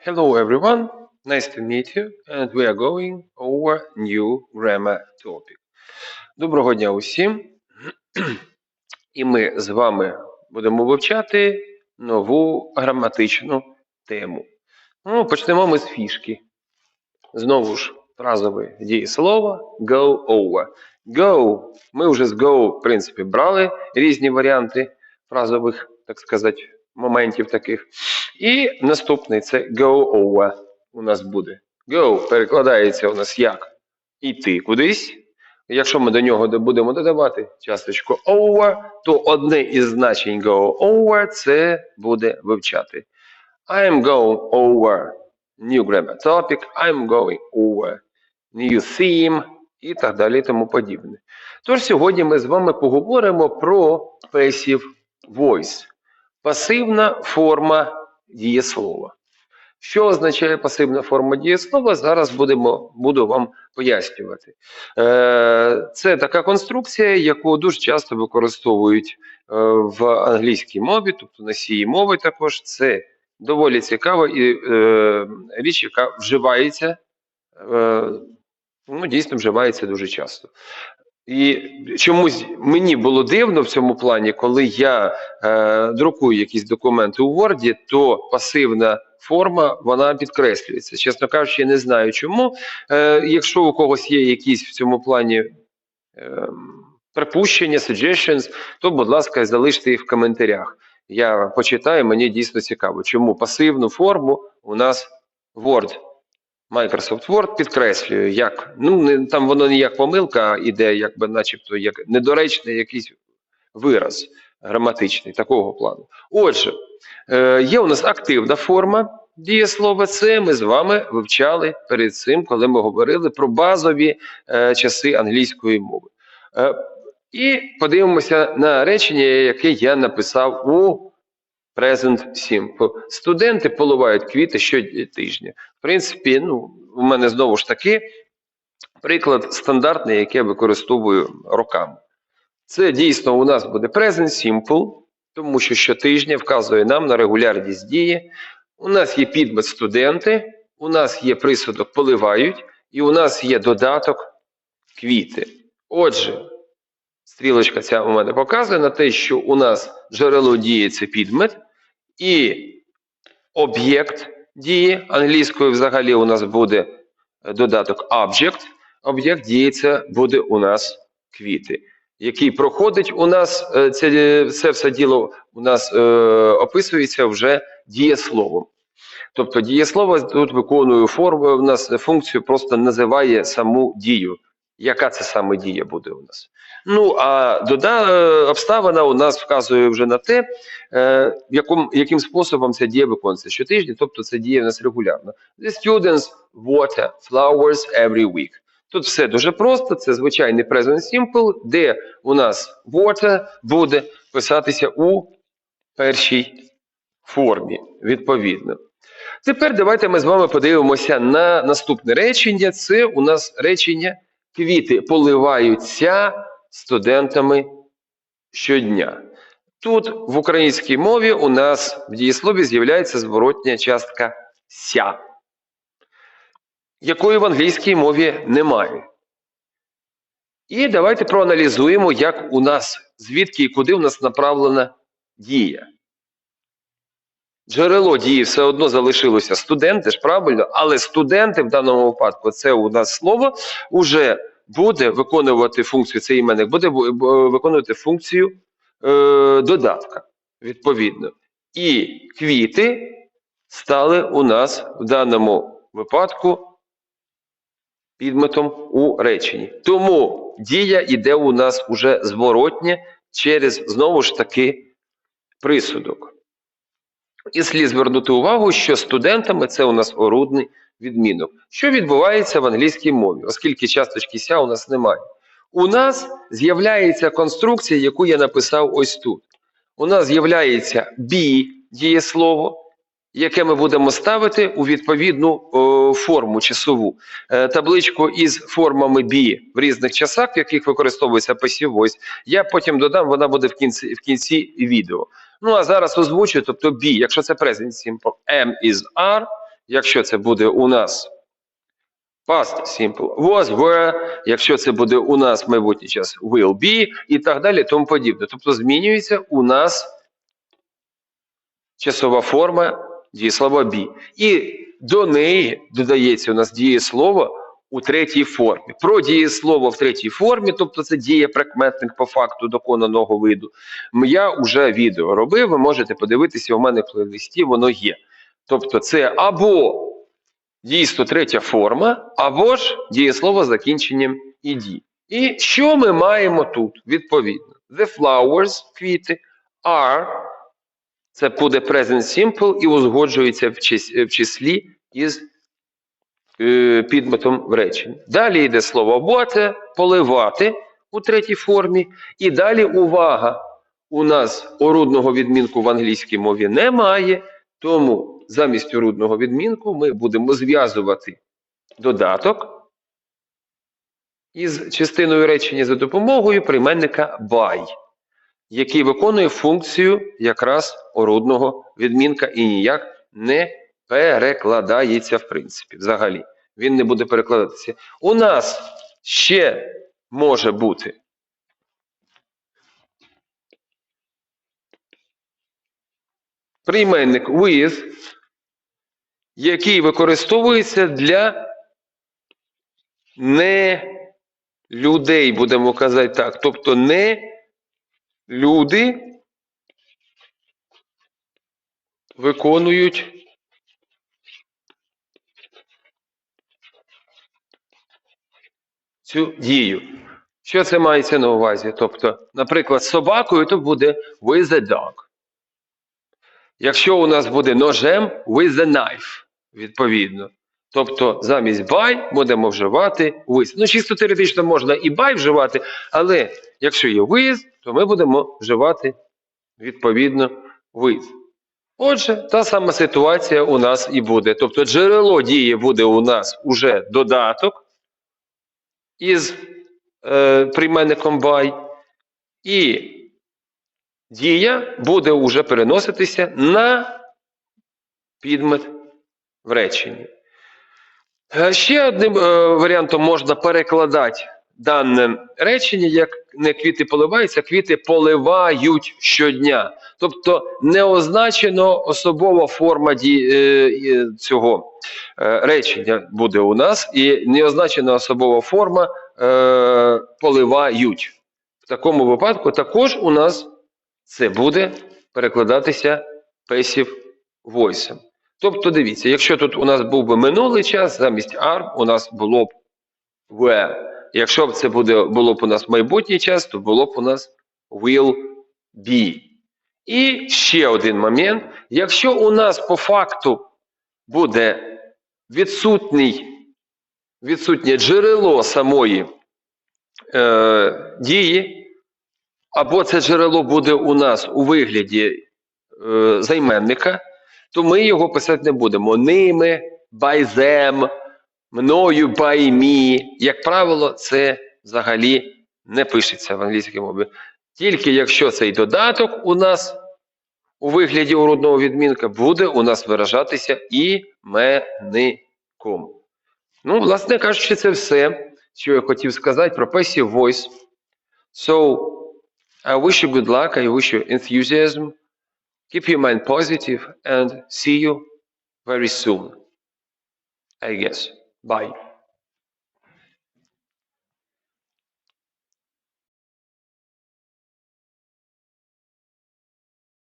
Hello everyone, nice to meet you, and we are going over new grammar topic. Доброго дня усім. І ми з вами будемо вивчати нову граматичну тему. Ну, почнемо ми з фішки. Знову ж фразове дієслово go over. Go. Ми вже з go, в принципі, брали різні варіанти фразових, так сказати, моментів таких. І наступний це go over у нас буде. Go перекладається у нас як іти кудись. Якщо ми до нього будемо додавати часточку over, то одне із значень go over це буде вивчати. I'm going over new grammar topic, I'm going over new theme і так далі і тому подібне. Тож сьогодні ми з вами поговоримо про passive voice. Пасивна форма дієслова. Що означає пасивна форма дієслова? Зараз будемо, буду вам пояснювати. Е, Це така конструкція, яку дуже часто використовують е, в англійській мові, тобто носії мови також. Це доволі цікава і е, річ, яка вживається, ну, дійсно вживається дуже часто. І чомусь мені було дивно в цьому плані, коли я е, друкую якісь документи у Word, то пасивна форма вона підкреслюється. Чесно кажучи, я не знаю чому. Е, якщо у когось є якісь в цьому плані е, припущення, suggestions, то, будь ласка, залиште їх в коментарях. Я почитаю, мені дійсно цікаво, чому пасивну форму у нас Word. Microsoft Word підкреслює, як ну не там воно не як помилка, іде, якби, начебто, як недоречний якийсь вираз граматичний такого плану. Отже, е, є у нас активна форма дієслова. Це ми з вами вивчали перед цим, коли ми говорили про базові е, часи англійської мови. Е, і подивимося на речення, яке я написав у Present Simple. Студенти поливають квіти щотижня. В принципі, ну, у мене знову ж таки приклад стандартний, який я використовую роками. Це дійсно у нас буде Present Simple, тому що щотижня вказує нам на регулярність дії. У нас є підмет студенти, у нас є присудок поливають, і у нас є додаток квіти. Отже, стрілочка ця у мене показує на те, що у нас джерело дії це підмет, і об'єкт дії англійською взагалі у нас буде додаток object. Об'єкт дії це буде у нас квіти, який проходить у нас е, це, це все діло у нас е, описується вже дієсловом. Тобто дієслово тут виконує форму, у нас функцію просто називає саму дію. Яка це саме дія буде у нас? Ну а дода е, обставина у нас вказує вже на те, е, яким, яким способом ця дія виконується щотижня, тобто це діє у нас регулярно. The students water flowers every week. Тут все дуже просто, це звичайний present simple, де у нас water буде писатися у першій формі, відповідно. Тепер давайте ми з вами подивимося на наступне речення. Це у нас речення квіти поливаються студентами щодня. Тут в українській мові у нас в дієслові з'являється зворотня частка ся, якої в англійській мові немає. І давайте проаналізуємо, як у нас, звідки і куди у нас направлена дія. Джерело дії все одно залишилося студенти ж правильно, але студенти в даному випадку це у нас слово уже буде виконувати функцію цей іменник, буде виконувати функцію е, додатка відповідно. І квіти стали у нас в даному випадку підметом у реченні. Тому дія йде у нас уже зворотня через знову ж таки присудок. І слід звернути увагу, що студентами це у нас орудний відмінок. Що відбувається в англійській мові, оскільки часточки ся у нас немає. У нас з'являється конструкція, яку я написав ось тут. У нас з'являється be дієслово, яке ми будемо ставити у відповідну о, форму часову. Е, табличку із формами be в різних часах, в яких використовується passive voice, я потім додам, вона буде в кінці, в кінці відео. Ну а зараз озвучу, тобто be, якщо це present simple, am is are, якщо це буде у нас past simple, was, were, якщо це буде у нас майбутній час will be і так далі, тому подібне. Тобто змінюється у нас часова форма дієслова be. І до неї додається у нас дієслово у третій формі. Про дієслово в третій формі, тобто це дієприкметник по факту доконаного виду. Я вже відео робив, ви можете подивитися, у мене в плейлисті воно є. Тобто це або дійсно третя форма, або ж дієслово з закінченням «іді». І що ми маємо тут відповідно? The flowers, квіти, are, це буде present simple і узгоджується в в числі із е, підметом в реченні. Далі йде слово water, поливати у третій формі. І далі увага. У нас орудного відмінку в англійській мові немає, тому замість орудного відмінку ми будемо зв'язувати додаток із частиною речення за допомогою прийменника by, який виконує функцію якраз орудного відмінка і ніяк не перекладається в принципі взагалі. Він не буде перекладатися. У нас ще може бути прийменник with, який використовується для не людей, будемо казати так. Тобто не люди виконують цю дію. Що це мається на увазі? Тобто, наприклад, собакою то буде with a dog. Якщо у нас буде ножем, with a knife, відповідно. Тобто замість by будемо вживати with. Ну, чисто теоретично можна і by вживати, але якщо є with, то ми будемо вживати відповідно with. Отже, та сама ситуація у нас і буде. Тобто джерело дії буде у нас уже додаток із е, прийменником by, і дія буде уже переноситися на підмет в реченні. Е, Ще одним е, варіантом можна перекладати дане речення, як не квіти поливаються, квіти поливають щодня. Тобто не означено особова форма ді, е, цього речення буде у нас, і не означена особова форма е, поливають. В такому випадку також у нас це буде перекладатися passive voice. Тобто, дивіться, якщо тут у нас був би минулий час, замість are у нас було б were. Якщо б це буде, було б у нас майбутній час, то було б у нас will be. І ще один момент. Якщо у нас по факту буде відсутній, відсутнє джерело самої е, дії, або це джерело буде у нас у вигляді е, займенника, то ми його писати не будемо. Ними, by мною, by me. Як правило, це взагалі не пишеться в англійській мові. Тільки якщо цей додаток у нас у вигляді уродного відмінка буде у нас виражатися іменником. Ну, власне кажучи, це все, що я хотів сказати про passive voice. So, I wish you good luck, I wish you enthusiasm. Keep your mind positive and see you very soon. I guess. Bye.